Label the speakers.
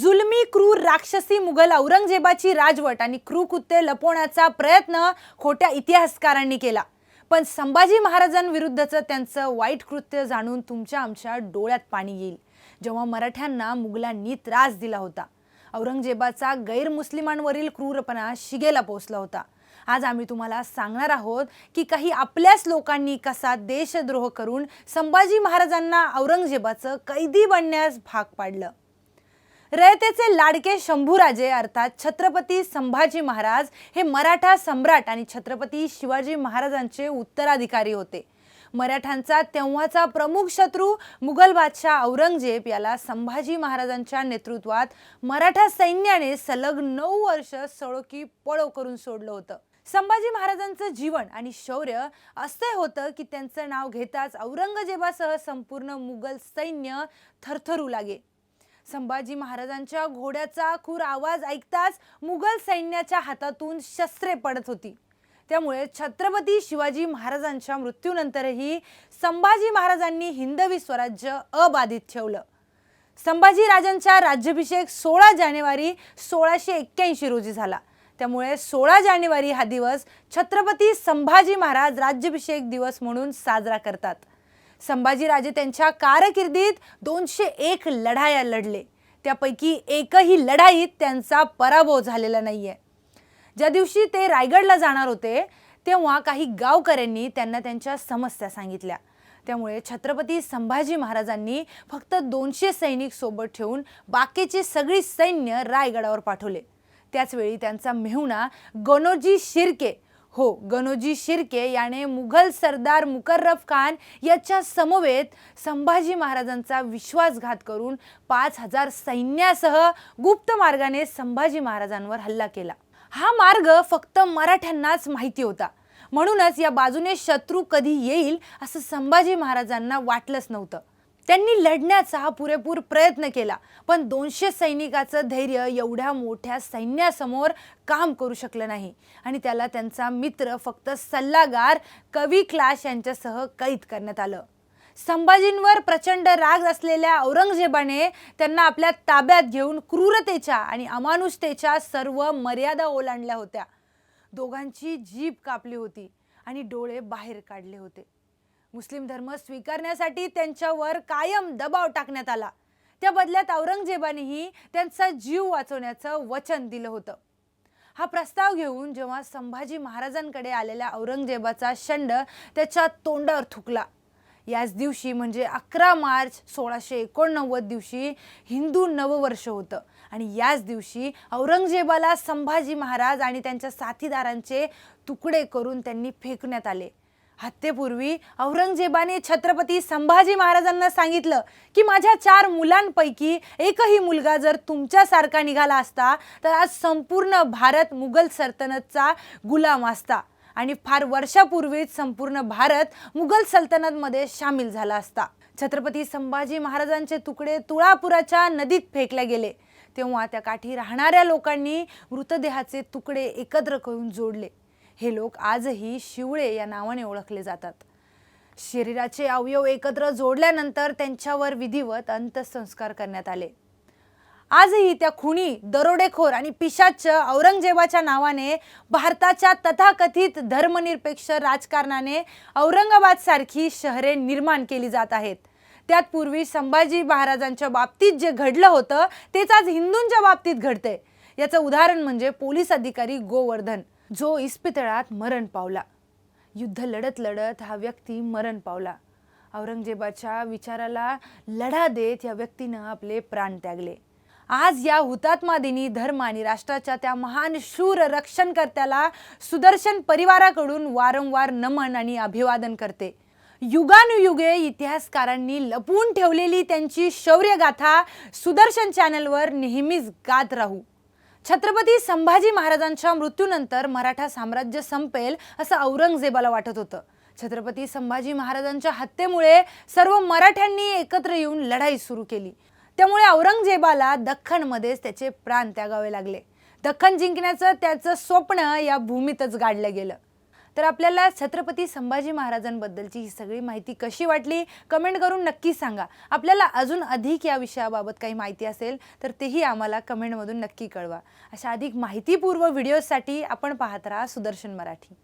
Speaker 1: जुलमी क्रूर राक्षसी मुघल औरंगजेबाची राजवट आणि क्रूकृत्य लपवण्याचा प्रयत्न खोट्या इतिहासकारांनी केला. पण संभाजी महाराजांविरुद्धचं त्यांचं वाईट कृत्य जाणून तुमच्या आमच्या डोळ्यात पाणी येईल. जेव्हा मराठ्यांना मुघलांनी त्रास दिला होता औरंगजेबाचा गैरमुस्लिमांवरील क्रूरपणा शिगेला पोचला होता. आज आम्ही तुम्हाला सांगणार आहोत की काही आपल्याच लोकांनी कसा देशद्रोह करून संभाजी महाराजांना औरंगजेबाचं कैदी बनण्यास भाग पाडलं. रयतेचे लाडके शंभूराजे अर्थात छत्रपती संभाजी महाराज हे मराठा सम्राट आणि छत्रपती शिवाजी महाराजांचे उत्तराधिकारी होते. मराठ्यांचा तेव्हाचा प्रमुख शत्रू मुघल बादशाह औरंगजेब याला संभाजी महाराजांच्या नेतृत्वात मराठा सैन्याने सलग नऊ वर्ष सळोकी पळो करून सोडलं होतं. संभाजी महाराजांचं जीवन आणि शौर्य असे होतं की त्यांचं नाव घेताच औरंगजेबासह संपूर्ण मुघल सैन्य थरथरू लागे. संभाजी महाराजांच्या घोड्याचा खूर आवाज ऐकताच मुघल सैन्याच्या हातातून शस्त्रे पडत होती. त्यामुळे छत्रपती शिवाजी महाराजांच्या मृत्यूनंतरही संभाजी महाराजांनी हिंदवी स्वराज्य अबाधित ठेवलं. संभाजी राजांचा राज्याभिषेक सोळा जानेवारी सोळाशे एक्क्याऐंशी रोजी झाला. त्यामुळे सोळा जानेवारी हा दिवस छत्रपती संभाजी महाराज राज्याभिषेक दिवस म्हणून साजरा करतात. संभाजीराजे त्यांच्या कारकिर्दीत दोनशे एक लढाया लढले. त्यापैकी एकही लढाईत त्यांचा पराभव झालेला नाही आहे ज्या दिवशी ते रायगडला जाणार होते तेव्हा काही गावकऱ्यांनी त्यांना त्यांच्या समस्या सांगितल्या. त्यामुळे छत्रपती संभाजी महाराजांनी फक्त दोनशे सैनिक सोबत ठेवून बाकीचे सगळी सैन्य रायगडावर पाठवले. त्याचवेळी त्यांचा मेहुणा गणोजी शिर्के हो गणोजी शिर्के याने मुघल सरदार मुकर्रफ खान याच्या समवेत संभाजी महाराजांचा विश्वासघात करून पाच हजार सैन्यासह गुप्त मार्गाने संभाजी महाराजांवर हल्ला केला. हा मार्ग फक्त मराठ्यांनाच माहिती होता. म्हणूनच या बाजूने शत्रू कधी येईल असं संभाजी महाराजांना वाटलंच नव्हतं. त्यांनी लढण्याचा पुरेपूर प्रयत्न केला. पण दोनशे सैनिकाचं धैर्य एवढ्या मोठ्या सैन्यासमोर काम करू शकलं नाही. आणि त्याला त्यांचा मित्र फक्त सल्लागार कवी क्लाश यांच्यासह कैद करण्यात आलं. संभाजींवर प्रचंड राग असलेल्या औरंगजेबाने त्यांना आपल्या ताब्यात घेऊन क्रूरतेच्या आणि अमानुषतेच्या सर्व मर्यादा ओलांडल्या होत्या. दोघांची जीभ कापली होती आणि डोळे बाहेर काढले होते. मुस्लिम धर्म स्वीकारण्यासाठी त्यांच्यावर कायम दबाव टाकण्यात आला. त्या बदल्यात औरंगजेबानेही त्यांचा जीव वाचवण्याचं वचन दिलं होतं. हा प्रस्ताव घेऊन जेव्हा संभाजी महाराजांकडे आलेल्या औरंगजेबाचा शंड त्याच्या तोंडावर थुकला. याच दिवशी म्हणजे अकरा मार्च सोळाशे एकोणनव्वद दिवशी हिंदू नववर्ष होतं आणि याच दिवशी औरंगजेबाला संभाजी महाराज आणि त्यांच्या साथीदारांचे तुकडे करून त्यांनी फेकण्यात आले. हत्येपूर्वी औरंगजेबाने छत्रपती संभाजी महाराजांना सांगितलं की माझ्या चार मुलांपैकी एकही मुलगा जर तुमच्यासारखा निघाला असता तर आज संपूर्ण भारत मुघल सल्तनतचा गुलाम असता आणि फार वर्षापूर्वीच संपूर्ण भारत मुघल सल्तनतमध्ये सामील झाला असता. छत्रपती संभाजी महाराजांचे तुकडे तुळापुराच्या नदीत फेकले गेले. तेव्हा त्या काठी राहणाऱ्या लोकांनी मृतदेहाचे तुकडे एकत्र करून जोडले. हे लोक आजही शिवळे या नावाने ओळखले जातात. शरीराचे अवयव एकत्र जोडल्यानंतर त्यांच्यावर विधिवत अंत्यसंस्कार करण्यात आले. आजही त्या खुणी दरोडेखोर आणि पिशाच औरंगजेबाच्या नावाने भारताच्या तथाकथित धर्मनिरपेक्ष राजकारणाने औरंगाबादसारखी शहरे निर्माण केली जात आहेत. त्यात पूर्वी संभाजी महाराजांच्या बाबतीत जे घडलं होतं तेच आज हिंदूंच्या बाबतीत घडतंय. याचं उदाहरण म्हणजे पोलीस अधिकारी गोवर्धन जो इस्पितळात मरण पावला. युद्ध लढत लढत हा व्यक्ती मरण पावला. औरंगजेबाच्या विचाराला लढा देत या व्यक्तीनं आपले प्राण त्यागले. आज या हुतात्मा दिनी धर्म आणि राष्ट्राच्या त्या महान शूर रक्षणकर्त्याला सुदर्शन परिवाराकडून वारंवार नमन आणि अभिवादन करते. युगानुयुगे इतिहासकारांनी लपवून ठेवलेली त्यांची शौर्यगाथा सुदर्शन चॅनलवर नेहमीच गात राहू. छत्रपती संभाजी महाराजांच्या मृत्यूनंतर मराठा साम्राज्य संपेल असं औरंगजेबाला वाटत होतं. छत्रपती संभाजी महाराजांच्या हत्येमुळे सर्व मराठ्यांनी एकत्र येऊन लढाई सुरू केली. त्यामुळे औरंगजेबाला दख्खनमध्येच त्याचे प्राण त्यागावे लागले. दख्खन जिंकण्याचं त्याचं स्वप्न या भूमीतच गाडलं गेलं. तर आपल्याला छत्रपती संभाजी महाराजांबद्दलची ही सगळी माहिती कशी वाटली? कमेंट करून नक्की सांगा. आपल्याला अजून अधिक या विषयाबाबत काही माहिती असेल तर तेही आम्हाला कमेंटमधून नक्की कळवा. अशा अधिक माहितीपूर्व व्हिडिओजसाठी आपण पाहत राहा सुदर्शन मराठी.